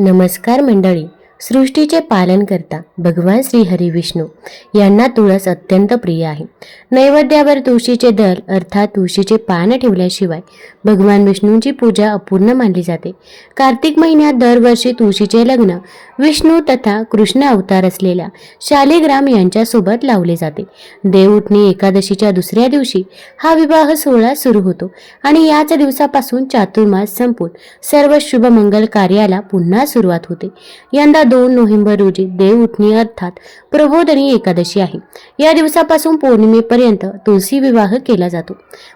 नमस्कार मंडळी. सृष्टीचे पालन करता भगवान श्री हरी विष्णू यांना तुळस अत्यंत प्रिय आहे. नैवेद्यावर तुळशीचे दल अर्थात तुळशीचे पान ठेवल्याशिवाय भगवान विष्णूंची पूजा अपूर्ण मानली जाते. कार्तिक महिन्यात दरवर्षी तुळशीचे लग्न विष्णू तथा कृष्ण अवतार असलेल्या शालिग्राम यांच्यासोबत लावले जाते. देवउठणी एकादशीच्या दुसऱ्या दिवशी हा विवाह सोहळा सुरू होतो आणि याच दिवसापासून चातुर्मास संपून सर्व शुभ मंगल कार्याला पुन्हा सुरुवात होते. यंदा दोन नोव्हेंबर रोजी देव उठणी अर्थात प्रबोधनी एकादशी आहे. या दिवसापासून पौर्णिमेपर्यंत तुलसी विवाह केला जातो.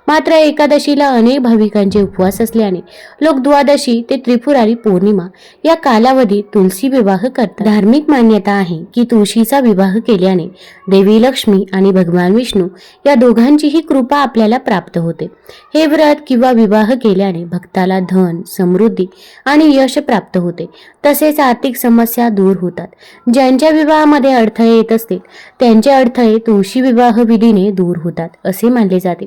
मात्र एकादशीला अनेक भाविकांचे उपवास असल्याने लोक द्वादशी ते त्रिपुरारी पौर्णिमा या कालावधीत तुलसी विवाह करतात. धार्मिक मान्यता आहे की तुळशीचा विवाह केल्याने देवी लक्ष्मी आणि भगवान विष्णू या दोघांचीही कृपा आपल्याला प्राप्त होते. हे व्रत किंवा विवाह केल्याने भक्ताला धन समृद्धी आणि यश प्राप्त होते. तसेच आर्थिक समस्या दूर होतात. ज्यांच्या विवाहामध्ये अडथळे येत असतील त्यांचे अडथळे तुळशी विवाह विधीने दूर होतात असे मानले जाते.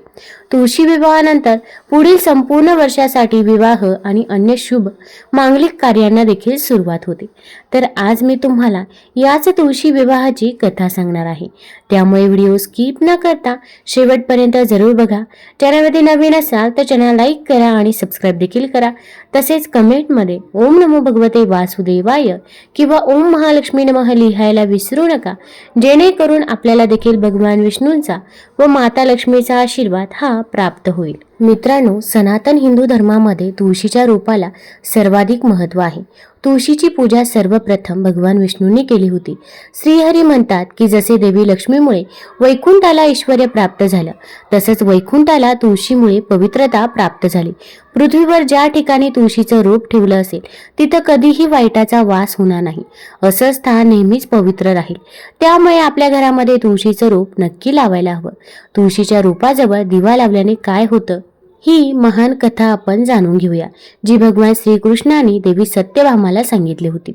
तुळशी विवाहानंतर पुढील संपूर्ण वर्षासाठी विवाह आणि अन्य शुभ मांगलिक कार्यांना देखील सुरुवात होते. तर आज मी तुम्हाला याच तुळशी विवाहाची कथा सांगणार आहे. त्यामुळे व्हिडिओ स्किप न करता शेवटपर्यंत जरूर बघा. चॅनलमध्ये नवीन असाल तर चॅनल लाईक करा आणि सबस्क्राईब देखील करा. तसेच कमेंटमध्ये ओम नमो भगवते वासुदेवाय किंवा ओम महालक्ष्मी नमः लिहायला विसरू नका. जेणेकरून आपल्याला देखील भगवान विष्णूंचा व माता लक्ष्मीचा आशीर्वाद हा प्राप्त होईल. मित्रांनो सनातन हिंदू धर्मामध्ये तुळशीच्या रूपाला सर्वाधिक महत्त्व आहे. तुळशीची पूजा सर्वप्रथम भगवान विष्णूंनी केली होती. श्रीहरी म्हणतात की जसे देवी लक्ष्मीमुळे वैकुंठाला ऐश्वर प्राप्त झालं तसंच वैकुंठाला तुळशीमुळे पवित्रता प्राप्त झाली. पृथ्वीवर ज्या ठिकाणी तुळशीचं रोप ठेवलं असेल तिथं कधीही वाईटाचा वास होणार नाही. असं स्थान नेहमीच पवित्र राहील. त्यामुळे आपल्या घरामध्ये तुळशीचं रोप नक्की लावायला हवं. तुळशीच्या रोपाजवळ दिवा लावल्याने काय होतं? ही महान कथा आपण जाणून घेऊया जी भगवान श्रीकृष्णाने देवी सत्यभामाला सांगितली होती.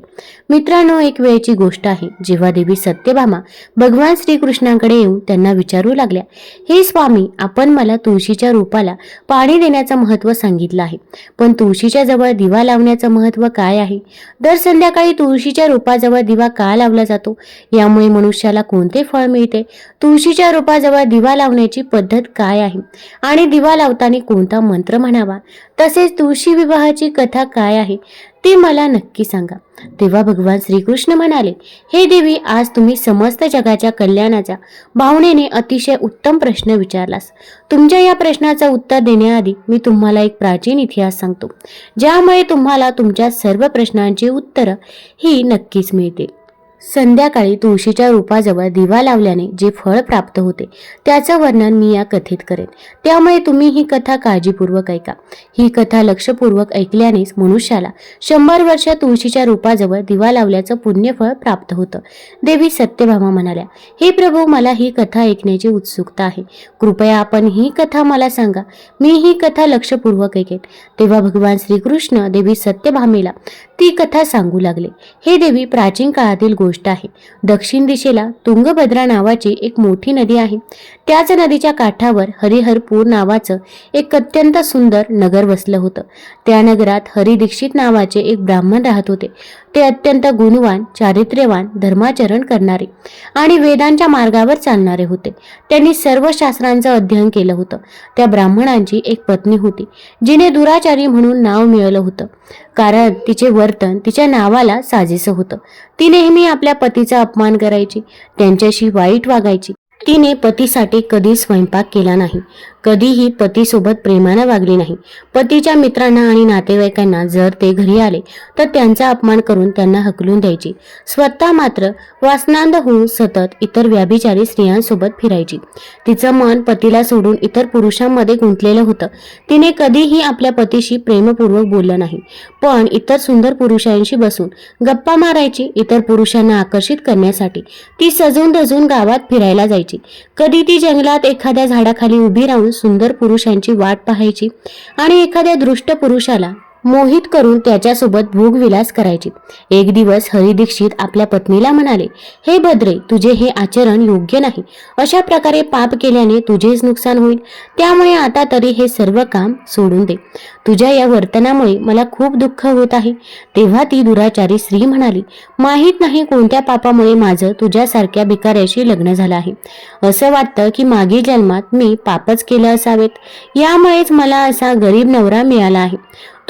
मित्रांनो एक वेळची गोष्ट आहे जेव्हा देवी सत्यभामा भगवान श्रीकृष्णांकडे येऊन त्यांना विचारू लागल्या हे स्वामी आपण मला तुळशीच्या रूपाला पाणी देण्याचं महत्त्व सांगितलं आहे पण तुळशीच्या जवळ दिवा लावण्याचं महत्त्व काय आहे? दर संध्याकाळी तुळशीच्या रूपाजवळ दिवा का लावला जातो? यामुळे मनुष्याला कोणते फळ मिळते? तुळशीच्या रूपाजवळ दिवा लावण्याची पद्धत काय आहे? आणि दिवा लावताना कोणता मंत्र म्हणावा? तसेच तुळशी विवाहाची कथा काय आहे? ते मला नक्की सांगा. तेव्हा भगवान श्रीकृष्ण म्हणाले हे देवी आज तुम्ही समस्त जगाच्या कल्याणाच्या भावनेने अतिशय उत्तम प्रश्न विचारलास. तुमच्या या प्रश्नाचं उत्तर देण्याआधी मी तुम्हाला एक प्राचीन इतिहास सांगतो. ज्यामुळे तुम्हाला तुमच्या सर्व प्रश्नांची उत्तरं ही नक्कीच मिळतील. संध्याकाळी तुळशीच्या रूपाजवळ दिवा लावल्याने जे फळ प्राप्त होते त्याचं वर्णन मी या कथेत करेन. त्यामुळे तुम्ही ही कथा काळजीपूर्वक ऐका. ही कथा लक्षपूर्वक ऐकल्यानेच मनुष्याला शंभर वर्ष तुळशीच्या रूपाजवळ दिवा लावल्याचं पुण्यफळ प्राप्त होतं. देवी सत्यभामा म्हणाल्या हे प्रभू मला ही कथा ऐकण्याची उत्सुकता आहे. कृपया आपण ही कथा मला सांगा. मी ही कथा लक्षपूर्वक ऐकेन. तेव्हा भगवान श्रीकृष्ण देवी सत्यभामेला ती कथा सांगू लागले. हे देवी प्राचीन काळातील गोष्ट आहे. दक्षिण दिशेला तुंगभद्रा नावाची एक मोठी नदी आहे. त्याच नदीच्या काठावर हरिहरपूर नावाचं एक अत्यंत सुंदर नगर वसलं होतं. त्या नगरात हरिदीक्षित नावाचे एक ब्राह्मण राहत होते. ते अत्यंत गुणवान चारित्र्यवान धर्माचरण करणारे आणि वेदांच्या मार्गावर चालणारे होते. त्यांनी सर्व शास्त्रांचं अध्ययन केलं होतं. त्या ब्राह्मणांची एक पत्नी होती जिने दुराचारी म्हणून नाव मिळवलं होतं. कारण तिचे वर्तन तिच्या नावाला साजेसं होतं. ती नेहमी आपल्या पतीचा अपमान करायची त्यांच्याशी वाईट वागायची. तिने पतीसाठी कधी स्वयंपाक केला नाही. कधीही पतीसोबत प्रेमानं वागली नाही. पतीच्या मित्रांना आणि नातेवाईकांना जर ते घरी आले तर त्यांचा अपमान करून त्यांना हकलून द्यायची. स्वतः मात्र वासनांद होऊन सतत इतर व्याभिचारी स्त्रियांसोबत फिरायची. तिचं मन पतीला सोडून इतर पुरुषांमध्ये गुंतलेलं होतं. तिने कधीही आपल्या पतीशी प्रेमपूर्वक बोललं नाही. पण इतर सुंदर पुरुषांशी बसून गप्पा मारायची इतर पुरुषांना आकर्षित करण्यासाठी ती सजून धजून गावात फिरायला जायची. कधी ती जंगलात एखाद्या झाडाखाली उभी राहून सुंदर पुरुषांची वाट पाहायची आणि एखाद्या दृष्ट पुरुषाला मोहित करून त्याच्यासोबत भोगविलास करायची. एक दिवस हरी दीक्षित आपल्या पत्नीला म्हणाले हे भद्रे तुझे हे आचरण योग्य नाही. अशा प्रकारे पाप केल्याने तुझेच नुकसान होईल. त्यामुळे आता तरी हे सर्व काम सोडून दे. तुझ्या या वर्तनामुळे मला खूप दुःख होत आहे. तेव्हा ती दुराचारी स्त्री म्हणाली माहीत नाही कोणत्या पापामुळे माझं तुझ्यासारख्या भिकाऱ्याशी लग्न झालं आहे. असं वाटतं की मागील जन्मात मी पापच केलं असावेत. यामुळेच मला असा गरीब नवरा मिळाला आहे.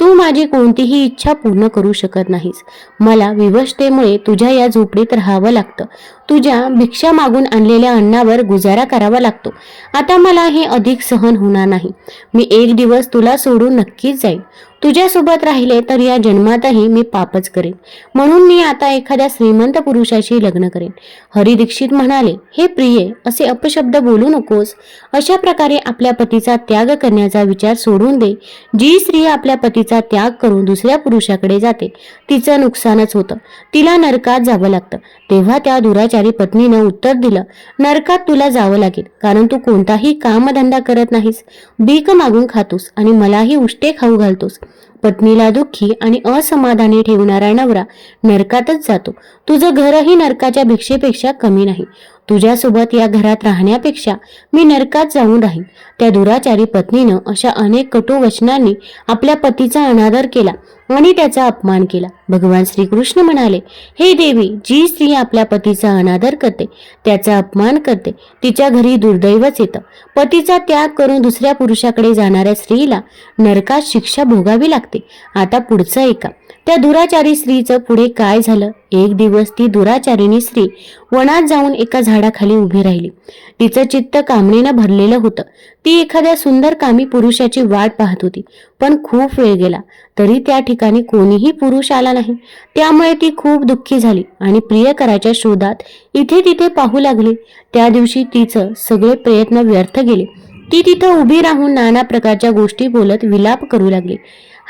तू माझी कोणतीही इच्छा पूर्ण करू शकत नाहीस. मला विवशतेमुळे तुझ्या या झोपडीत राहावं लागतं. तुझ्या भिक्षा मागून आणलेल्या अन्नावर गुजारा करावा लागतो. आता मला हे अधिक सहन होणार नाही. मी एक दिवस तुला सोडून नक्कीच जाईन. तुझ्यासोबत राहिले तर या जन्मातही मी पापच करेन. म्हणून मी आता एखाद्या श्रीमंत पुरुषाशी लग्न करेन. हरी दीक्षित म्हणाले हे प्रिये असे अपशब्द बोलू नकोस. अशा प्रकारे आपल्या पतीचा त्याग करण्याचा विचार सोडून दे. जी स्त्री आपल्या पतीचा त्याग करून दुसऱ्या पुरुषाकडे जाते तिचं नुकसानच होतं. तिला नरकात जावं लागतं. तेव्हा त्या दुराच्या दुराचारी पत्नीनं उत्तर दिलं नरकात तुला जावं लागेल कारण तू कोणताही कामधंदा करत नाहीस. भीक मागून खातोस आणि मलाही उष्टे खाऊ घालतोस. पत्नीला दुःखी आणि असमाधानी ठेवणारा नवरा नरकातच जातो. तुझं घरही नरकाच्या भिक्षेपेक्षा कमी नाही. तुझ्यासोबत या घरात राहण्यापेक्षा मी नरकात जाऊन राहीन. त्या दुराचारी पत्नीनं अशा अनेक कटू वचनांनी आपल्या पतीचा अनादर केला आणि त्याचा अपमान केला. भगवान श्रीकृष्ण म्हणाले हे देवी जी स्त्री आपल्या पतीचा अनादर करते त्याचा अपमान करते तिच्या घरी दुर्दैवच येतं. पतीचा त्याग करून दुसऱ्या पुरुषाकडे जाणाऱ्या स्त्रीला नरकात शिक्षा भोगावी लागते. आता पुढचं ऐका. त्या दुराचारी स्त्रीचं पुढे काय झालं? एक दिवस ती दुराचारिणी स्त्री वनात जाऊन एका झाडाखाली उभी राहिली. तिचं चित्त कामणीनं भरलेलं होतं. ती एखाद्या सुंदर कामी पुरुषाची वाट पाहत होती. पण खूप वेळ गेला. तरी त्या ठिकाणी कोणीही पुरुष आला नाही. त्यामुळे ती खूप दुःखी झाली आणि प्रियकराच्या शोधात इथे तिथे पाहू लागली. त्या दिवशी तिचं सगळे प्रयत्न व्यर्थ गेले. ती तिथं उभी राहून नाना प्रकारच्या गोष्टी बोलत विलाप करू लागली.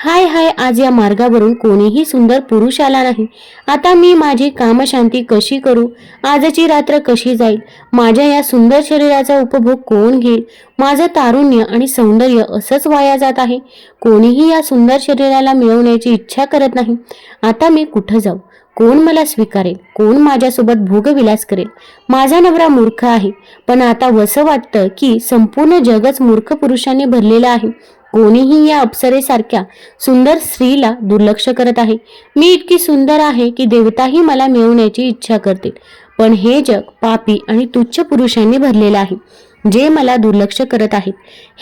हाय हाय आज या मार्गावरून कोणीही सुंदर पुरुष आला नाही. आता मी माझी कामशांती कशी करू? आजची रात्र कशी जाईल? माझ्या या सुंदर शरीराचा उपभोग कोण घेईल? माझं तारुण्य आणि सौंदर्य असंच वाया जात आहे. कोणीही या सुंदर शरीराला मिळवण्याची इच्छा करत नाही. आता मी कुठं जाऊ? कोण मला स्वीकारेल? कोण माझ्यासोबत भोगविलास करेल? माझा नवरा मूर्ख आहे. पण आता असं वाटतं की संपूर्ण जगच मूर्ख पुरुषांनी भरलेलं आहे. कोणीही या अप्सरेसारख्या सुंदर स्त्रीला दुर्लक्ष करत आहे. मी इतकी सुंदर आहे की देवताही मला मिळवण्याची इच्छा करतील. पण हे जग पापी आणि तुच्छ पुरुषांनी भरलेलं आहे जे मला दुर्लक्ष करत आहेत.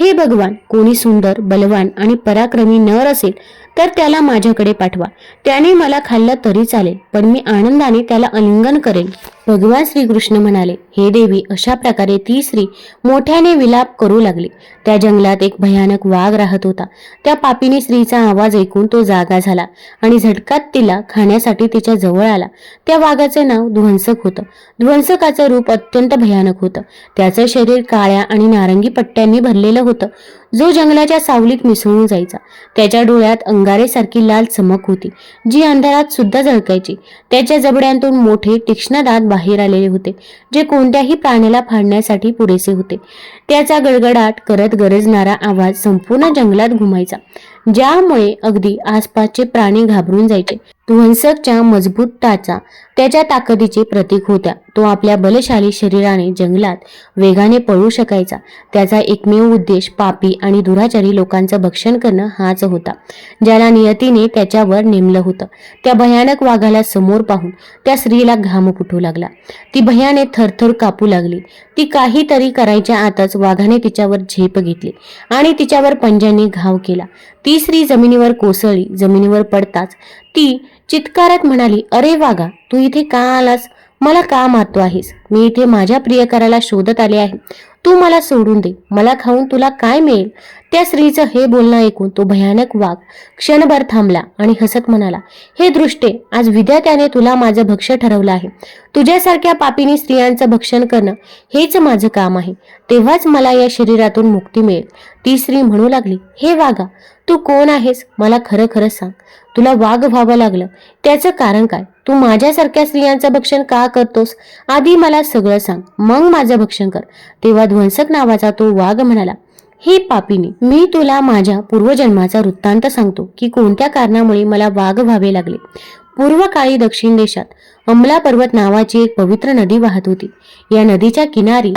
हे भगवान कोणी सुंदर बलवान आणि पराक्रमी नर असेल तर त्याला माझ्याकडे पाठवा. त्याने मला खाल्लं तरी चालेल पण मी आनंदाने त्याला अलिंगन करेन भगवान श्रीकृष्ण म्हणाले हे देवी अशा प्रकारे ती स्त्री मोठ्याने विलाप करू लागली. त्या जंगलात एक भयानक वाघ राहत होता. त्या पापीने स्त्रीचा आवाज ऐकून तो जागा झाला आणि झटकात तिला खाण्यासाठी तिच्या जवळ आला. त्या वाघाचे नाव ध्वंसक होतं. ध्वंसकाचं रूप अत्यंत भयानक होतं. त्याचं शरीर काळ्या आणि नारंगी पट्ट्यांनी भरलेलं होतं. जो जंगलाच्या सावलीत मिसळून जायचा. त्याच्या डोळ्यात अंगारेसारखी लाल चमक होती जी अंधारात सुद्धा झळकायची. त्याच्या जबड्यांतून मोठे तीक्ष्ण दात बाहेर आलेले होते जे कोणत्याही प्राण्याला फाडण्यासाठी पुरेसे होते. त्याचा गडगडाट करत गरजणारा आवाज संपूर्ण जंगलात घुमायचा. ज्यामुळे अगदी आसपासचे प्राणी घाबरून जायचे. ध्वंसकच्या मजबूत टाचा त्याच्या ताकदीचे प्रतीक होत्या. तो आपल्या बलशाली शरीराने जंगलात वेगाने पळू शकायचा. त्याचा एकमेव उद्देश पापी आणि दुराचारी लोकांचं भक्षण करणं हाच होता. ज्याला नियतीने त्याच्यावर नेमलं होतं. त्या भयानक वाघाला समोर पाहून त्या स्त्रीला घाम फुटू लागला. ती भयाने थरथर कापू लागली. ती काहीतरी करायच्या आतच वाघाने तिच्यावर झेप घेतली आणि तिच्यावर पंजांनी घाव केला. ती स्त्री जमिनीवर कोसळली जमिनीवर पडताच ती चित्कारात म्हणाली अरे वागा तू इथे का आलास? मला का मारतो आहेस? मी इथे माझ्या प्रियकराला शोधत आले आहे. तू मला सोडून दे. मला खाऊन तुला काय मिळेल? त्या स्त्रीचं हे बोलणं ऐकून तो भयानक वाघ क्षणभर थांबला आणि हसत म्हणाला हे दृष्टे आज विद्यात्याने तुला माझं भक्ष ठरवलं आहे. तुझ्यासारख्या पापीनी स्त्रियांचं भक्षण करणं हेच माझं काम आहे. तेव्हाच मला या शरीरातून मुक्ती मिळेल. ती स्त्री म्हणू लागली हे वाघा तू कोण आहेस? मला खरं खरं सांग. तुला वाघ व्हावं लागलं. त्याचं कारण काय? तू माझ्यासारख्या स्त्रियांचं भक्षण का करतोस? आधी मला सगळं सांग. मग माझं भक्षण कर. तेव्हा ध्वंसक नावाचा तो वाघ म्हणाला हे पापिनी मी तुला माझ्या पूर्वजन्माचा वृत्तांत सांगतो की कोणत्या कारणामुळे मला वाघ व्हावे लागले. पूर्वकाळी दक्षिण देशात अमला पर्वत नावाची एक पवित्र नदी वाहत होती. या नदीच्या किनारी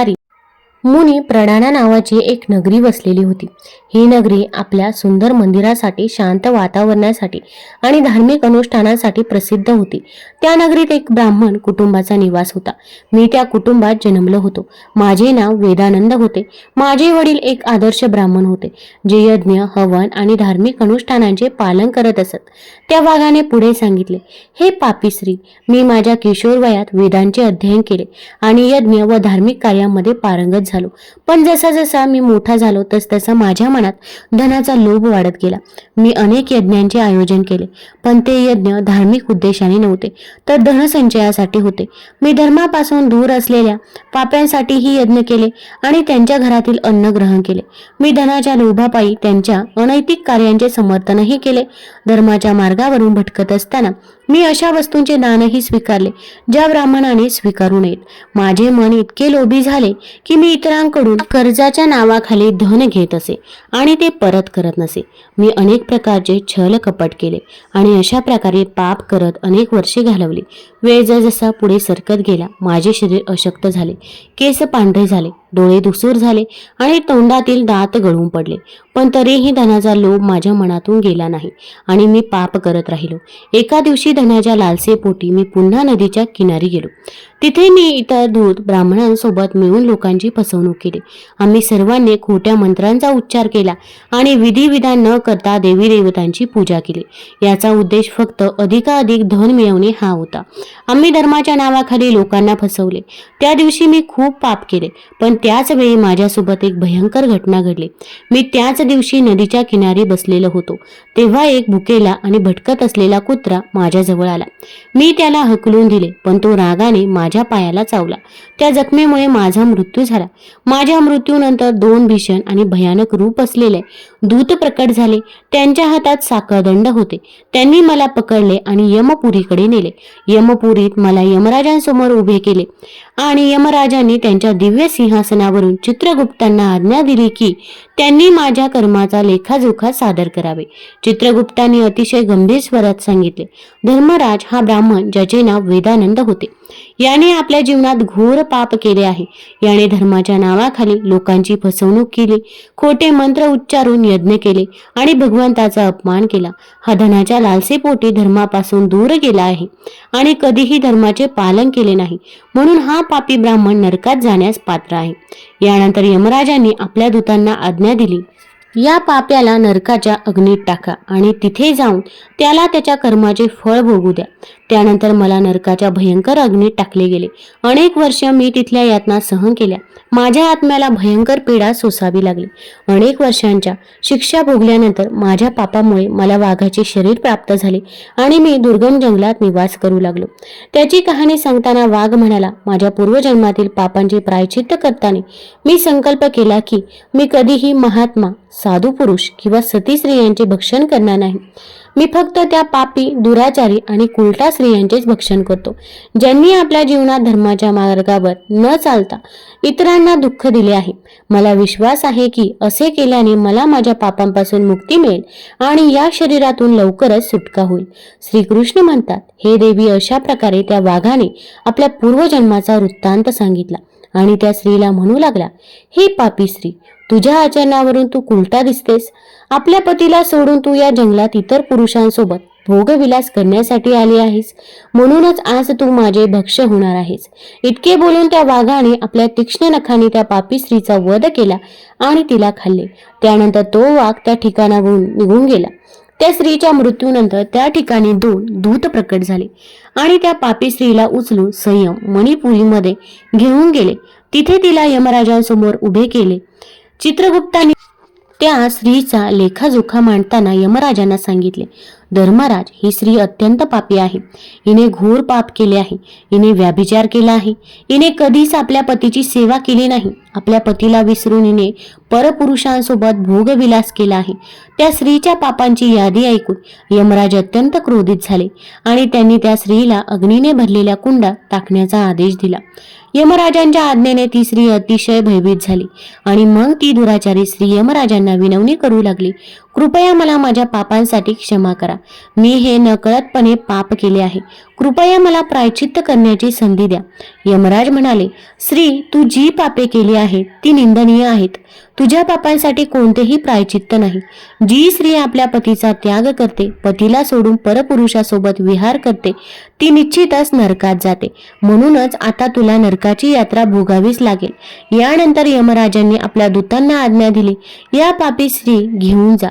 मुनी प्रडाणा नावाची एक नगरी वसलेली होती. ही नगरी आपल्या सुंदर मंदिरासाठी शांत वातावरणासाठी आणि धार्मिक अनुष्ठानासाठी प्रसिद्ध होती. त्या नगरीत एक ब्राह्मण कुटुंबाचा निवास होता. मी त्या कुटुंबात जन्मलो होतो. माझे नाव वेदानंद होते. माझे वडील एक आदर्श ब्राह्मण होते जे यज्ञ हवन आणि धार्मिक अनुष्ठानांचे पालन करत असत. त्या वाघाने पुढे सांगितले हे पापी श्री मी माझ्या किशोर वयात वेदांचे अध्ययन केले आणि यज्ञ व धार्मिक कार्यामध्ये पारंगत झालो. पण जसा जसा मी मोठा झालो तस तसा माझ्या मनात धनाचा लोभ वाढत गेला. मी अनेक यज्ञांचे आयोजन केले पण ते यज्ञ धार्मिक उद्देशाने नव्हते तर धनसंचयासाठी होते. मी धर्मापासून दूर असलेल्या पाप्यांसाठीही यज्ञ केले आणि त्यांच्या घरातील अन्न ग्रहण केले. मी धनाच्या लोभापायी त्यांच्या अनैतिक कार्यांचे समर्थनही केले. धर्माच्या मार्गावरून भटकत असताना मी अशा वस्तूंचे दानही स्वीकारले ज्या ब्राह्मणाने स्वीकारू नयेत. माझे मन इतके लोभी झाले की मी इतरांकडून कर्जाच्या नावाखाली धन घेत असे आणि ते परत करत नसे. मी अनेक प्रकारचे छल कपट केले आणि अशा प्रकारे पाप करत अनेक वर्षे घालवली. वेळ जसजसा पुढे सरकत गेला माझे शरीर अशक्त झाले. केस पांढरे झाले डोळे धुसूर झाले आणि तोंडातील दात गळून पडले. पण तरीही धनाचा लोभ माझ्या मनातून गेला नाही आणि मी पाप करत राहिलो. एका दिवशी धनाच्या लालसेपोटी मी पुन्हा नदीच्या किनारी गेलो. तिथे मी इतर दूत ब्राह्मणांसोबत मिळून लोकांची फसवणूक केली. आम्ही सर्वांनी खोट्या मंत्रांचा उच्चार केला आणि विधिविधान न करता देवी देवतांची पूजा केली. याचा उद्देश फक्त अधिकाधिक धन मिळवणे हा होता. आम्ही धर्माच्या नावाखाली लोकांना फसवले. त्या दिवशी मी खूप पाप केले पण त्याच वेळी माझ्यासोबत एक भयंकर घटना घडली. मी त्याच दिवशी नदीच्या किनारी बसलेलो होतो. तेव्हा एक भुकेला आणि भटकत असलेला कुत्रा माझ्याजवळ आला. मी त्याला हकलून दिले पण तो रागाने माझ्या पायाला चावला. त्या जखमेमुळे माझा मृत्यू झाला. माझ्या मृत्यूनंतर दोन भीषण आणि भयानक रूप असलेले दूत प्रकट झाले. त्यांच्या हातात साखळदंड होते. त्यांनी मला पकडले आणि यमपुरीकडे नेले. यमपुरीत मला यमराजांसमोर उभे केले. आणि यमराजांनी त्यांच्या दिव्य सिंहासनावरून चित्रगुप्तांना आज्ञा दिली की त्यांनी माझ्या कर्माचा लेखाजोखा सादर करावे. चित्रगुप्तांनी अतिशय गंभीर स्वरात सांगितले धर्मराज हा ब्राह्मण ज्याचे नाव वेदानंद होते. याने आपल्या जीवनात घोर पाप केले आहे. याने धर्माच्या नावाखाली लोकांची फसवणूक केली खोटे मंत्र उच्चारून यज्ञ केले आणि भगवंताचा अपमान केला. हा धनाच्या लालसेपोटी धर्मापासून दूर गेला आहे आणि कधीही धर्माचे पालन केले नाही. म्हणून हा पापी ब्राह्मण नरकात जाण्यास पात्र आहे. यानंतर यमराजांनी आपल्या दूतांना आज्ञा दिली. या पाप्याला नरकाच्या अग्नीत टाका आणि तिथे जाऊन त्याला त्याच्या कर्माचे फळ भोगू द्या. त्यानंतर मला नरकाच्या भयंकर अग्नीत टाकले गेले. अनेक वर्ष मी तिथल्या यातना सहन केल्या. माझ्या आत्म्याला भयंकर पीडा सोसावी लागली. अनेक वर्षांच्या शिक्षा भोगल्यानंतर माझ्या पापामुळे मला वाघाचे शरीर प्राप्त झाले आणि मी दुर्गम जंगलात निवास करू लागलो. त्याची कहाणी सांगताना वाघ म्हणाला माझ्या पूर्वजन्मातील पापांचे प्रायचित्त करताना मी संकल्प केला की मी कधीही महात्मा साधू पुरुष किंवा सती स्त्रियांचे भक्षण करणार नाही. मी फक्त त्या पापी दुराचारी आणि कुलटा स्त्रियांचेच भक्षण करतो. ज्यांनी आपल्या जीवनात धर्माच्या मार्गावर न चालता इतरांना दुःख दिले आहे. मला विश्वास आहे की असे केल्याने मला माझ्या पापांपासून मुक्ती मिळेल आणि या शरीरातून लवकरच सुटका होईल. श्रीकृष्ण म्हणतात हे देवी अशा प्रकारे त्या वाघाने आपल्या पूर्वजन्माचा वृत्तांत सांगितला आणि त्या स्त्रीला म्हणू लागला हे पापी स्त्री तुझ्या आचरणावरून तू कुलटा दिसतेस. आपल्या पतीला सोडून तू या जंगलात इतर पुरुषांसोबत भोगविलास करण्यासाठी आली आहेस. म्हणूनच आज तू माझे भक्ष होणार आहेस. इतके बोलून त्या वाघाने आपल्या तीक्ष्ण नखाने त्या पापी स्त्रीचा वध केला आणि तिला खाल्ले. त्यानंतर तो वाघ त्या ठिकाणावरून निघून गेला. त्या स्त्रीच्या मृत्यूनंतर त्या ठिकाणी दोन दूत प्रकट झाले आणि त्या पापी स्त्रीला उचलून संयम मणिपुरीमध्ये घेऊन गेले. तिथे तिला यमराजांसमोर उभे केले. चित्रगुप्ताने त्या स्त्रीचा लेखाजोखा मांडताना यमराजांना सांगितले. धर्मराज ही स्त्री अत्यंत पापी आहे. हिने घोर पाप केले आहे. हिने व्याभिचार केला आहे. हिने कधीच आपल्या पतीची सेवा केली नाही. आपल्या पतीला विसरून हिने परपुरुषांसोबत भोगविलास केला आहे. त्या स्त्रीच्या पापांची यादी ऐकून यमराज अत्यंत क्रोधित झाले आणि त्यांनी त्या स्त्रीला अग्नीने भरलेल्या कुंडात टाकण्याचा आदेश दिला. यमराजांच्या आज्ञेने ती स्त्री अतिशय भयभीत झाली आणि मग ती दुराचारी स्त्री यमराजांना विनवणी करू लागली. कृपया मला माझ्या पापांसाठी क्षमा करा. मी हे नकळतपणे पाप केले आहे. कृपया मला प्रायचित्त करण्याची संधी द्या. यमराज म्हणाले स्त्री तू जी पापे केली आहेत ती निंदनीय आहेत. तुझ्या पापांसाठी कोणतेही प्रायचित्त नाही. जी स्त्री आपल्या पतीचा त्याग करते पतीला सोडून परपुरुषासोबत विहार करते ती निश्चितच नरकात जाते. म्हणूनच आता तुला नरकाची यात्रा भोगावीच लागेल. यानंतर यमराजांनी आपल्या दूतांना आज्ञा दिली या पापी स्त्री घेऊन जा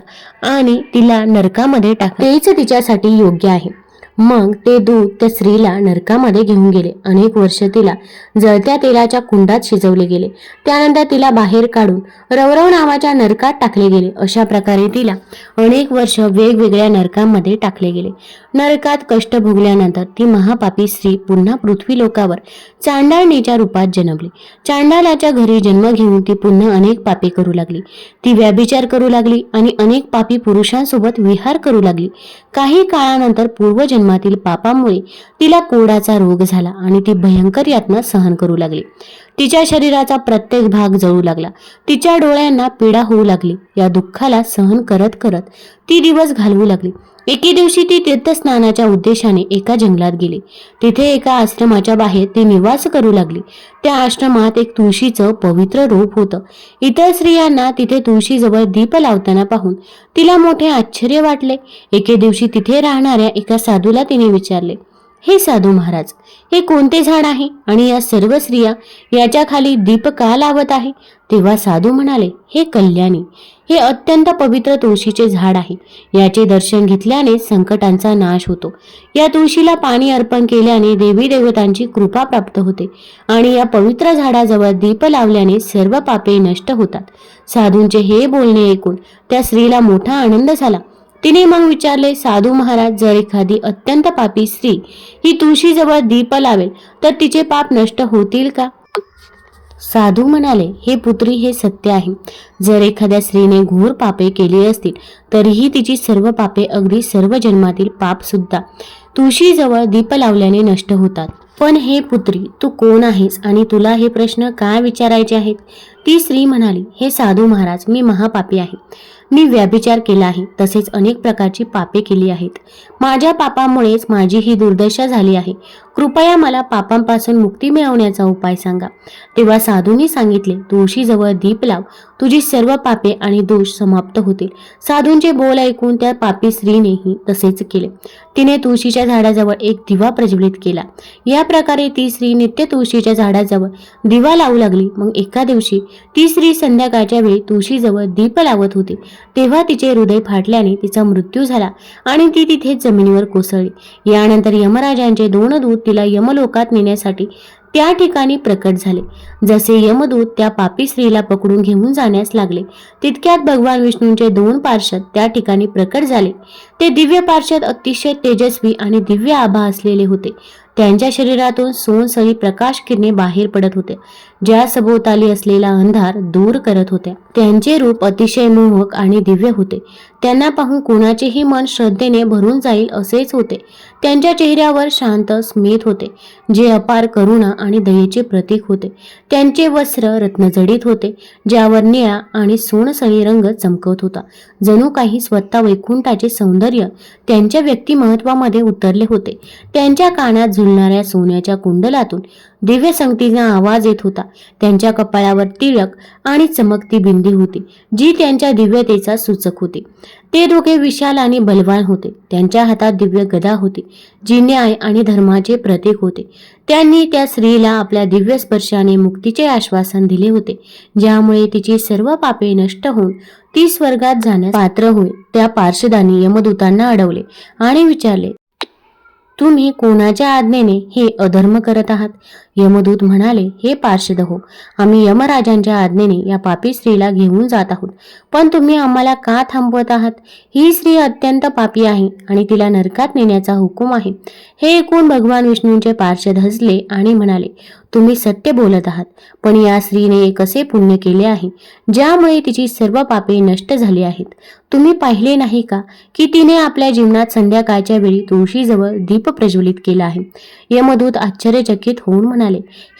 आणि तिला नरकामध्ये टाक. तेच तिच्यासाठी योग्य आहे. मग ते दूध त्या स्त्रीला नरकामध्ये घेऊन गेले. अनेक वर्ष तिला जळत्या तेलाच्या कुंडात शिजवले गेले. त्यानंतर तिला बाहेर काढून रवरव नावाच्या नरकात टाकले गेले. अशा प्रकारे तिला अनेक वर्ष वेगवेगळ्या नरकांमध्ये टाकले गेले. नरकात कष्ट भोगल्यानंतर ती महापापी स्त्री पुन्हा पृथ्वी लोकावर चांडाळणीच्या रूपात जन्मली. चांडालाच्या घरी जन्म घेऊन ती पुन्हा अनेक पापे करू लागली. ती व्याभिचार करू लागली आणि अनेक पापी पुरुषांसोबत विहार करू लागली. काही काळानंतर पूर्वजन्म जन्मातील पापामुळे तिला कोडाचा रोग झाला आणि ती भयंकर यातना सहन करू लागली. तिच्या शरीराचा प्रत्येक भाग जळू लागला. तिच्या डोळ्यांना पीडा होऊ लागली. या दुःखाला सहन करत करत ती दिवस घालवू लागली. एके दिवशी ती तीर्थस्नानाच्या उद्देशाने एका जंगलात गेली. तिथे एका आश्रमाच्या बाहेर ती निवास करू लागली. त्या आश्रमात एक तुळशीचं पवित्र रूप होतं. इतर स्त्रियांना तिथे तुळशीजवळ दीप लावताना पाहून तिला मोठे आश्चर्य वाटले. एके दिवशी तिथे राहणाऱ्या एका साधूला तिने विचारले हे साधू महाराज हे कोणते झाड आहे? आणि या सर्व स्त्रिया याच्या खाली दीप का लावत आहे? तेव्हा साधू म्हणाले हे कल्याणी हे अत्यंत पवित्र तुळशीचे झाड आहे. याचे दर्शन घेतल्याने संकटांचा नाश होतो. या तुळशीला पाणी अर्पण केल्याने देवी देवतांची कृपा प्राप्त होते आणि या पवित्र झाडाजवळ दीप लावल्याने सर्व पापे नष्ट होतात. साधूंचे हे बोलणे ऐकून त्या स्त्रीला मोठा आनंद झाला. तिने मग विचारले साधू महाराज जर एखादी अत्यंत पापी स्त्री ही तुळशीजवळ दीप लावेल तर तिचे पाप नष्ट होतील का? साधू म्हणाले हे पुत्री हे सत्य आहे. जर एखाद्या स्त्रीने घोर पापे केली असतील तरीही तिची सर्व पापे अगदी सर्व जन्मातील पाप सुद्धा तुळशीजवळ दीप लावल्याने नष्ट होतात. पण हे पुत्री तू कोण आहेस आणि तुला हे प्रश्न काय विचारायचे आहेत? ती स्त्री म्हणाली हे साधू महाराज मी महापापी आहे. मी व्याभिचार केला आहे तसेच अनेक प्रकारची पापे केली आहेत. माझ्या पापामुळेच माझी ही दुर्दशा झाली आहे. कृपया मला पापांपासून मुक्ती मिळवण्याचा उपाय सांगा. तेव्हा साधूंनी सांगितले तुळशीजवळ दीप लाव. तुझी सर्व पापे आणि दोष समाप्त होतील. साधूंचे बोल ऐकून त्या पापी स्त्रीनेही तसेच केले. तिने तुळशीच्या झाडाजवळ एक दिवा प्रज्वलित केला. या प्रकारे ती स्त्री नित्य तुळशीच्या झाडाजवळ दिवा लावू लागली. मग एका दिवशी ती स्त्री संध्याकाळच्या वेळी तुळशीजवळ दीप लावत होती. तेव्हा तिचे हृदय फाटल्याने तिचा मृत्यू झाला आणि ती तिथेच जमिनीवर कोसळली. यानंतर यमराजांचे दोन दूत तिला यमलोकात नेण्यासाठी त्या ठिकाणी प्रकट झाले. जसे यमदूत त्या पापी स्त्रीला पकडून घेऊन जाण्यास लागले तितक्यात भगवान विष्णूंचे दोन पार्षद त्या ठिकाणी प्रकट झाले. ते दिव्य पार्षद अतिशय तेजस्वी आणि दिव्य आभा असलेले होते. त्यांच्या शरीरातून सोनसळी प्रकाश किरणे बाहेर पडत होते. ज्या सभोवताली असलेला अंधार दूर करत होत्या त्यांचे रूप अतिशय मोहक आणि दिव्य होते. त्यांना पाहून कोणाचेही मन श्रद्धेने भरून जाईल असेच होते. त्यांच्या चेहऱ्यावर शांत स्मित होते जे अपार करुणा आणि दयेचे प्रतीक होते. त्यांचे वस्त्र रत्नजडीत होते ज्यावर निळा आणि सोनसळी रंग चमकत होता. जणू काही स्वतः वैकुंठाचे सौंदर्य त्यांच्या व्यक्तिमत्वामध्ये उतरले होते. त्यांच्या कानात झुलणाऱ्या सोन्याच्या कुंडलातून दिव्य संगतीचा आवाज येत होता. त्यांच्या कपाळावर तिळक आणि चमकती बिंदी होती जी त्यांच्या दिव्यतेचा सूचक होती. ते दोघे विशाल आणि बलवान होते. त्यांच्या हातात दिव्य गदा होती जी न्याय आणि धर्माचे प्रतीक होते. त्यांनी त्या स्त्रीला आपल्या दिव्य स्पर्शाने मुक्तीचे आश्वासन दिले होते ज्यामुळे तिची सर्व पापे नष्ट होऊन ती स्वर्गात जाण्यास पात्र होईल. त्या पार्षदांनी यमदूतांना अडवले आणि विचारले तुम्ही कोणाच्या आज्ञेने हे अधर्म करत आहात? यमदूत म्हणाले हे पार्षद हो आम्ही यमराजांच्या आज्ञेने या पापी स्त्रीला घेऊन जात आहोत. पण तुम्ही आम्हाला का थांबवत आहात? ही स्त्री अत्यंत पापी आहे आणि तिला नरकात नेण्याचा हुकूम आहे. हे ऐकून भगवान विष्णूंचे पार्षद हसले आणि म्हणाले तुम्ही सत्य बोलत आहात पण या स्त्रीने एक असे पुण्य केले आहे? ज्यामुळे तिची सर्व पापे नष्ट झाली आहेत. तुम्ही पाहिले नाही का की तिने आपल्या जीवनात संध्याकाळच्या वेळी तुळशीजवळ दीप प्रज्वलित केला आहे? यमदूत आश्चर्यचकित होऊन म्हणाले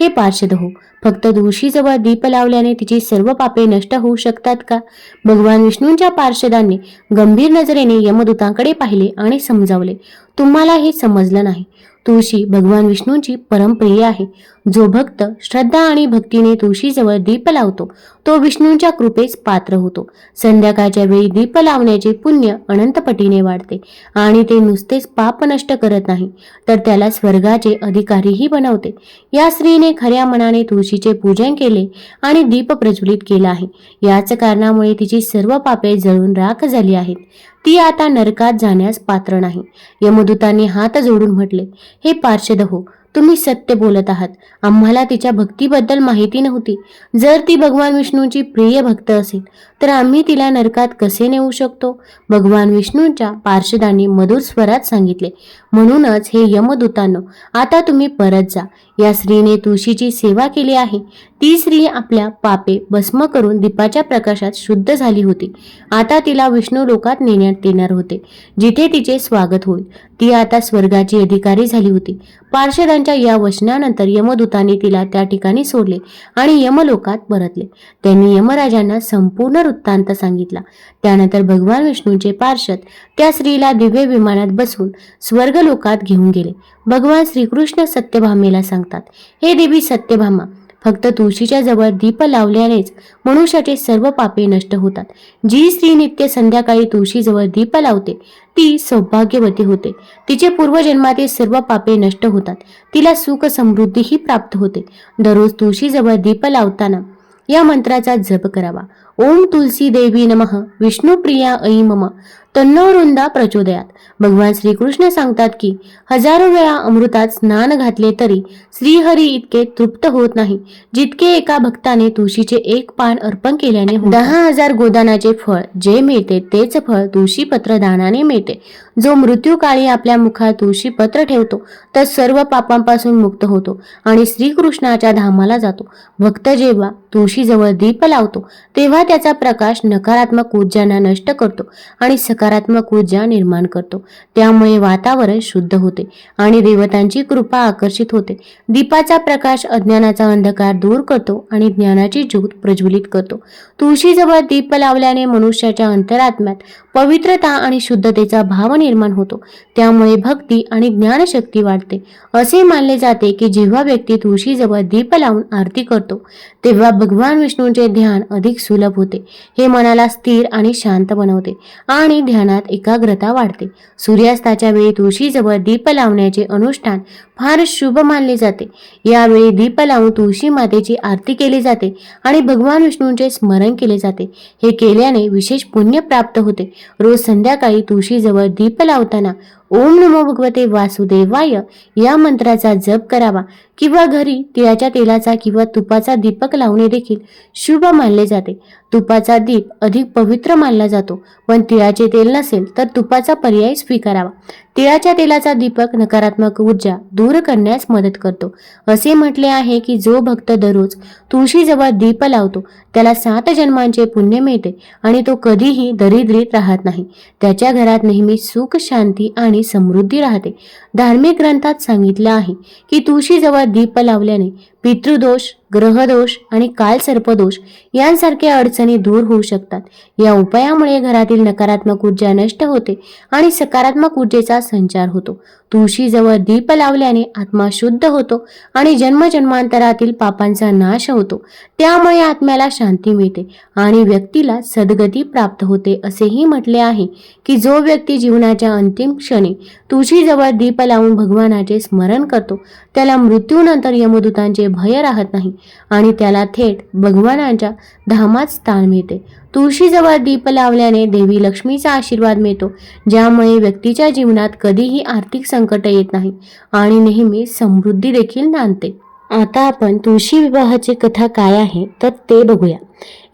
हे पार्षद हो फक्त तुळशीजवळ दीप लावल्याने तिची सर्व पापे नष्ट होऊ शकतात का? भगवान विष्णूंच्या पार्षदांनी गंभीर नजरेने यमदूतांकडे पाहिले आणि समजावले तुम्हाला हे समजलं नाही. तुळशी भगवान विष्णूंची परमप्रिय आहे. जो भक्त श्रद्धा आणि भक्तीने तुळशीजवळ दीप लावतो तो विष्णूंच्या कृपेस पात्र होतो. संध्याकाळच्या वेळी दीप लावण्याचे पुण्य अनंतपटीने वाढते आणि ते नुसतेच पाप नष्ट करत नाही तर त्याला स्वर्गाचे अधिकारीही बनवते. या स्त्रीने खऱ्या मनाने तुळशीचे पूजन केले आणि दीप प्रज्वलित केला आहे. याच कारणामुळे तिची सर्व पापे जळून राख झाली आहेत. ती आता नरकात जाण्यास पात्र नाही. यमदूतांनी हात जोडून म्हटले हे पार्षद हो तुम्ही सत्य बोलत आहात. आम्हाला तिच्या भक्तीबद्दल माहिती नव्हती. जर ती भगवान विष्णूची प्रिय भक्त असेल तर आम्ही तिला नरकात कसे नेऊ शकतो? भगवान विष्णूंच्या पार्षदांनी मधुर स्वरात सांगितले म्हणूनच हे यमदूतांनो आता तुम्ही परत जा. या स्त्रीने तुळशीची सेवा केली आहे. ती स्त्री आपल्या पापे भस्म करून दीपाच्या प्रकाशात शुद्ध झाली होती. आता तिला विष्णू लोकात नेण्यात येणार होते. जिथे तिचे स्वागत होईल ती आता स्वर्गाची अधिकारी झाली होती. पार्षदांच्या या वचनानंतर यमदूतांनी तिला त्या ठिकाणी सोडले आणि यमलोकात परतले. त्यांनी यमराजांना संपूर्ण वृत्तांत सांगितला. त्यानंतर भगवान विष्णूंचे पार्षद त्या स्त्रीला दिव्य विमानात बसवून स्वर्गलोकात घेऊन गेले. भगवान श्रीकृष्ण सत्यभामेला सांगतात हे देवी सत्यभामा फक्त तुळशीच्या जवळ दीप लावल्यानेच मनुष्याचे सर्व पापे नष्ट होतात. जी स्त्री नित्य संध्याकाळी तुळशीजवळ दीप लावते ती सौभाग्यवती होते. तिचे पूर्वजन्मातील सर्व पापे नष्ट होतात. तिला सुख समृद्धीही प्राप्त होते. दररोज तुळशीजवळ दीप लावताना या मंत्राचा जप करावा. ओम तुलसी देवी नमः विष्णुप्रिया ऐ मम तन्नो वृंदा प्रचोदयात. भगवान श्रीकृष्ण सांगतात की हजारो वेळा अमृतात स्नान घातले तरी श्रीहरी इतके तृप्त होत नाही जितके एका भक्ताने तुळशीचे एक पान अर्पण केल्याने दहा हजार गोदानाचे फळ जे मिळते तेच फळ तुळशीपत्र दानाने मिळते. जो मृत्यूकाळी आपल्या मुखात तुळशीपत्र ठेवतो तर सर्व पापांपासून मुक्त होतो आणि श्रीकृष्णाच्या धामाला जातो. भक्त जेव्हा तुळशीजवळ दीप लावतो तेव्हा त्याचा प्रकाश नकारात्मक ऊर्जांना नष्ट करतो आणि सकारात्मक ऊर्जा निर्माण करतो. त्यामुळे वातावरण शुद्ध होते आणि देवतांची कृपा आकर्षित होते. दीपाचा प्रकाश अज्ञानाचा अंधकार दूर करतो आणि ज्ञानाची ज्योत प्रज्वलित करतो. तुळशीजवळ दीप लावल्याने मनुष्याच्या अंतरात्म्यात पवित्रता आणि शुद्धतेचा भाव निर्माण होतो. त्यामुळे भक्ती आणि ज्ञानशक्ती वाढते. असे मानले जाते की जेव्हा व्यक्ती तुळशीजवळ दीप लावून आरती करतो तेव्हा भगवान विष्णूंचे ध्यान अधिक सुलभ सुलभ होते. हे मनाला स्थिर आणि शांत बनवते आणि ध्यानात एकाग्रता वाढते. सूर्यास्ताच्या वेळी तुळशीजवळ दीप लावण्याचे अनुष्ठान फार शुभ मानले जाते. यावेळी दीप लावून तुळशी मातेची आरती केली जाते आणि भगवान विष्णूंचे स्मरण केले जाते. हे केल्याने विशेष पुण्य प्राप्त होते. रोज संध्याकाळी तुळशीजवळ दीप लावताना ओम नमो भगवते वासुदेवाय. या मंत्राचा जप करावा. किंवा घरी तिळाच्या तेलाचा किंवा तुपाचा दीपक लावणे देखील शुभ मानले जाते. तुपाचा दीप अधिक पवित्र मानला जातो. पण तिळाचे तेल नसेल तर तुपाचा पर्याय स्वीकारावा. तिळाच्या तेलाचा दीपक नकारात्मक ऊर्जा दूर करण्यास मदत करतो. असे म्हटले आहे की जो भक्त दररोज तुळशीजवळ दीप लावतो त्याला सात जन्मांचे पुण्य मिळते आणि तो कधीही दरिद्रीत राहत नाही. त्याच्या घरात नेहमी सुख शांती आणि समृद्धी राहते. धार्मिक ग्रंथात सांगितलं आहे की तुळशीजवळ दीप लावल्याने पितृदोष ग्रहदोष आणि कालसर्पदोष यांसारख्या अडचणी दूर होऊ शकतात. या उपायामुळे घरातील नकारात्मक ऊर्जा नष्ट होते आणि सकारात्मक ऊर्जेचा संचार होतो. तुळशीजवळ दीप लावल्याने आत्मा शुद्ध होतो आणि जन्मजन्मांतरातील पापांचा नाश होतो. त्यामुळे आत्म्याला शांती मिळते आणि व्यक्तीला सद्गती प्राप्त होते असेही म्हटले आहे की जो व्यक्ती जीवनाच्या अंतिम क्षणी तुळशीजवळ दीप लावून भगवानाचे स्मरण करतो त्याला मृत्यूनंतर यमदूतांचे भय राहत नाही आणि त्याला थेट भगवानांच्या धामात स्थान मिळते. तुळशीजवळ दीप लावल्याने देवी लक्ष्मीचा आशीर्वाद मिळतो ज्यामुळे व्यक्तीच्या जीवनात कधीही आर्थिक संकट येत नाही आणि नेहमी समृद्धी देखील नांदते. आता आपण तुळशी विवाहाची कथा काय आहे तर ते बघूया.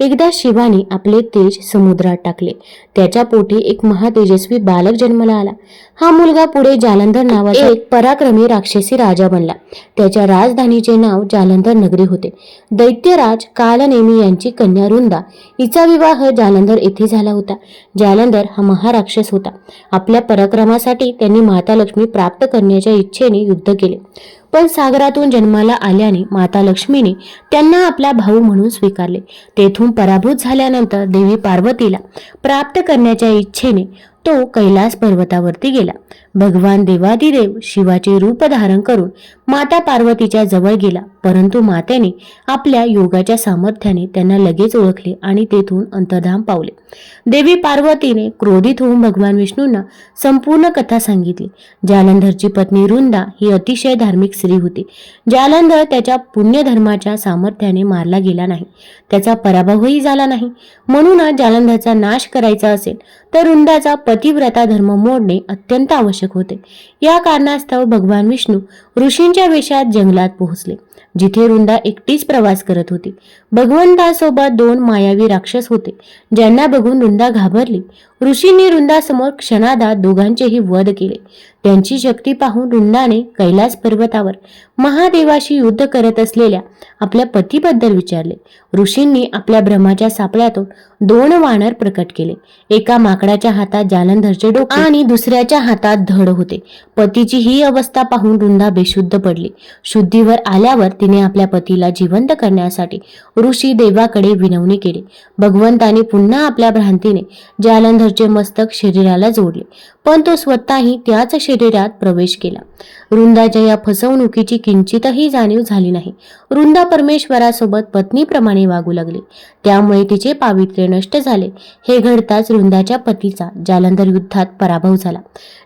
एकदा शिवाने आपले तेज समुद्रात टाकले. त्याच्या पोटी एक महातेजस्वी बालक जन्माला आला. हा मुलगा पुढे जालंधर नावाचा एक पराक्रमी राक्षसी राजा बनला. त्याच्या राजधानीचे नाव जालंधर नगरी होते. दैत्यराज कालनेमी यांची कन्या रुंदा हिचा विवाह जालंधर येथे झाला होता. जालंधर हा महाराक्षस होता. आपल्या पराक्रमासाठी त्यांनी माता लक्ष्मी प्राप्त करण्याच्या इच्छेने युद्ध केले. पण सागरातून जन्माला आल्याने माता लक्ष्मीने त्यांना आपला भाऊ म्हणून स्वीकारले. तेथून पराभूत झाल्यानंतर देवी पार्वतीला प्राप्त करण्याच्या इच्छेने तो कैलास पर्वतावरती गेला. भगवान देवादिदेव शिवाचे रूप धारण करून माता पार्वतीच्या जवळ गेला. परंतु मातेने आपल्या योगाच्या सामर्थ्याने त्यांना लगेच ओळखले आणि तेथून अंतर्धाम पावले. देवी पार्वतीने क्रोधित होऊन भगवान विष्णूंना संपूर्ण कथा सांगितली. जालंधरची पत्नी रुंदा ही अतिशय धार्मिक स्त्री होती. जालंधर त्याच्या पुण्यधर्माच्या सामर्थ्याने मारला गेला नाही. त्याचा पराभवही झाला नाही. म्हणूनच जालंधरचा नाश करायचा असेल तर रुंदाचा पतिव्रता धर्म मोडणे अत्यंत आवश्यक होते. या कारणास्तव भगवान विष्णू ऋषींच्या वेशात जंगलात पोहोचले. जिथे रुंदा एकटीच प्रवास करत होती. भगवंतासोबत दोन मायावी राक्षस होते ज्यांना बघून रुंदा घाबरली. ऋषींनी रुंदासमोर क्षणादा दोघांचेही वध केले. त्यांची शक्ती पाहून रुंदाने कैलास पर्वतावर महादेवाशी युद्ध करत असलेल्या आपल्या पतीबद्दल विचारले. ऋषींनी आपल्या भ्रमाच्या सापळ्यातून दोन वानर प्रकट केले. एका माकडाच्या हातात जालंधरचे डोके आणि दुसऱ्याच्या हातात धड होते. पतीची ही अवस्था पाहून रुंदा बेशुद्ध पडली. शुद्धीवर आल्यावर तिने आपल्या पतीला जिवंत करण्यासाठी ऋषी देवाकडे विनवणी केली. भगवंताने पुन्हा आपल्या भ्रांतीने जालंधरचे मस्तक शरीराला जोडले. पण तो स्वतःही त्याच शरीरात प्रवेश केला. वृंदाच्या या फसवणुकीची किंचितही जाणीव झाली नाही. वृंदा परमेश्वरासोबत पत्नीप्रमाणे वागू लागली. त्यामुळे तिचे पावित्र्य नष्ट झाले. हे घडताच वृंदाच्या पतीचा जालंधर युद्धात पराभव झाला.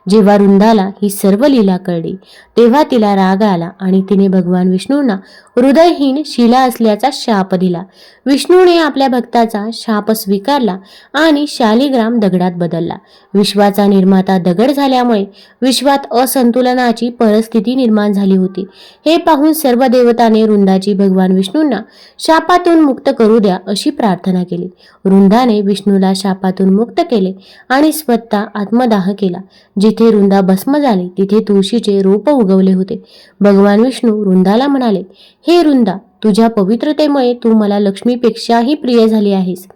जेव्हा वृंदाला ही सर्व लीला कळली तेव्हा तिला राग आला आणि तिने भगवान विष्णूंना हृदयहीन शिला असल्याचा शाप दिला. विष्णूने आपल्या भक्ताचा शाप स्वीकारला आणि शालिग्राम दगडात बदलला. विश्वाचा निर्माता दगड झाल्यामुळे विश्वात असंतुलनाची परिस्थिती निर्माण झाली होती. हे पाहून सर्व देवताने वृंदाची भगवान विष्णूंना शापातून मुक्त करू द्या अशी प्रार्थना केली. वृंदाने विष्णूला शापातून मुक्त केले आणि स्वतः आत्मदाह केला. जिथे वृंदा भस्म झाली तिथे तुळशीचे रोप उगवले होते. भगवान विष्णू वृंदाला म्हणाले हे वृंदा तुझ्या पवित्रतेमुळे तू मला लक्ष्मीपेक्षाही प्रिय झाली आहेस.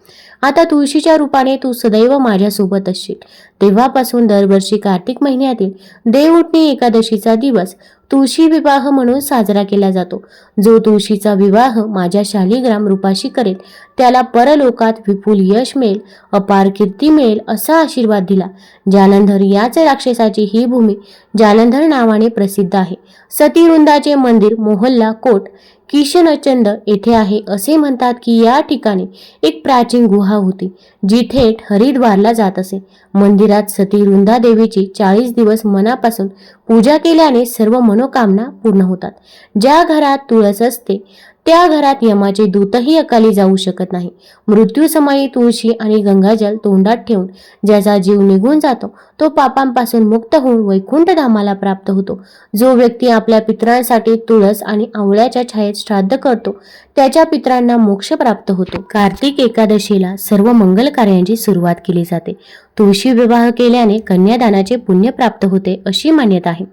आता तुळशीच्या रूपाने तू सदैव माझ्यासोबत असशील. तेव्हापासून दरवर्षी कार्तिक महिन्यातील देवउठणी एकादशीचा दिवस तुळशी विवाह म्हणून साजरा केला जातो. जो तुळशीचा विवाह माझ्या शालिग्राम रूपाशी करेल त्याला परलोकात विपुल यश मिळेल अपार कीर्ती मिळेल असा आशीर्वाद दिला. जालंधर याच राक्षसाची ही भूमी जालंधर नावाने प्रसिद्ध आहे. सतीवृंदाचे मंदिर मोहल्ला कोट किशनचंद येथे आहे असे म्हणतात की या ठिकाणी एक प्राचीन गुहा होती जी थेट हरिद्वारला जात असे. मंदिरात सती वृंदा देवीची चाळीस दिवस मनापासून पूजा केल्याने सर्व मनोकामना पूर्ण होतात. ज्या घरात तुळस असते त्या घरात यमाचे दूतही अकाली जाऊ शकत नाही. मृत्यूसमयी तुळशी आणि गंगाजल तोंडात ठेवून ज्याचा जीव निघून जातो तो पापांपासून मुक्त होऊन वैकुंठ धामाला प्राप्त होतो. जो व्यक्ती आपल्या पितरांसाठी तुळस आणि आवळ्याच्या छायेत श्राद्ध करतो त्याच्या पितरांना मोक्ष प्राप्त होतो. कार्तिक एकादशीला सर्व मंगल कार्यांची सुरुवात केली जाते. तुळशी विवाह केल्याने कन्यादानाचे पुण्य प्राप्त होते अशी मान्यता आहे.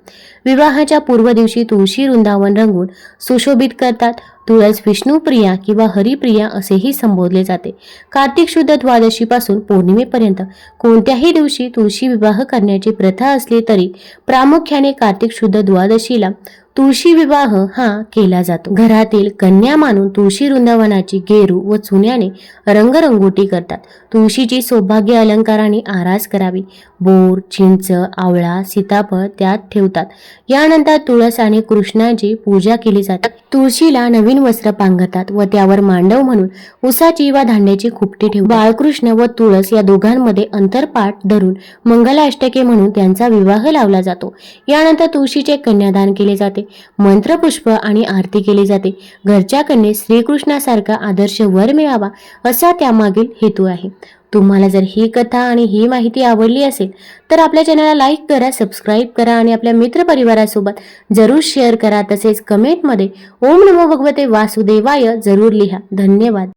विवाहाच्या पूर्व दिवशी तुळशी वृंदावन रंगून सुशोभित करतात तुळस विष्णुप्रिया किंवा हरिप्रिया असेही संबोधले जाते. कार्तिक शुद्ध द्वादशीपासून पौर्णिमेपर्यंत कोणत्याही दिवशी तुळशी विवाह करण्याची प्रथा असली तरी प्रामुख्याने कार्तिक शुद्ध द्वादशीला तुळशी विवाह हा केला जातो. घरातील कन्या मानून तुळशी वृंदावनाची गेरू व चुन्याने रंगरंगोटी करतात. तुळशीची सौभाग्य अलंकाराने आरास करावी. बोर चिंच आवळा सीताफळ त्यात ठेवतात. यानंतर तुळस आणि कृष्णाची पूजा केली जाते. तुळशीला नवीन वस्त्र पांघरतात व त्यावर मांडव म्हणून उसाची व धान्याची खुपटी ठेव बाळकृष्ण व तुळस या दोघांमध्ये अंतरपाठ धरून मंगलाष्टके म्हणून त्यांचा विवाह लावला जातो. यानंतर तुळशीचे कन्यादान केले जाते. जाते मंत्रपुष्प आणि आरती केली जाते. घरच्या कन्ये श्रीकृष्णासारखा आदर्श वर मिळावा असा त्यामागील हेतू आहे. तुम्हाला जर ही कथा आणि ही माहिती आवडली असेल तर आपल्या चॅनलला लाईक करा सबस्क्राईब करा आणि आपल्या मित्रपरिवारासोबत जरूर शेअर करा. तसेच कमेंटमध्ये ओम नमो भगवते वासुदेवाय जरूर लिहा. धन्यवाद.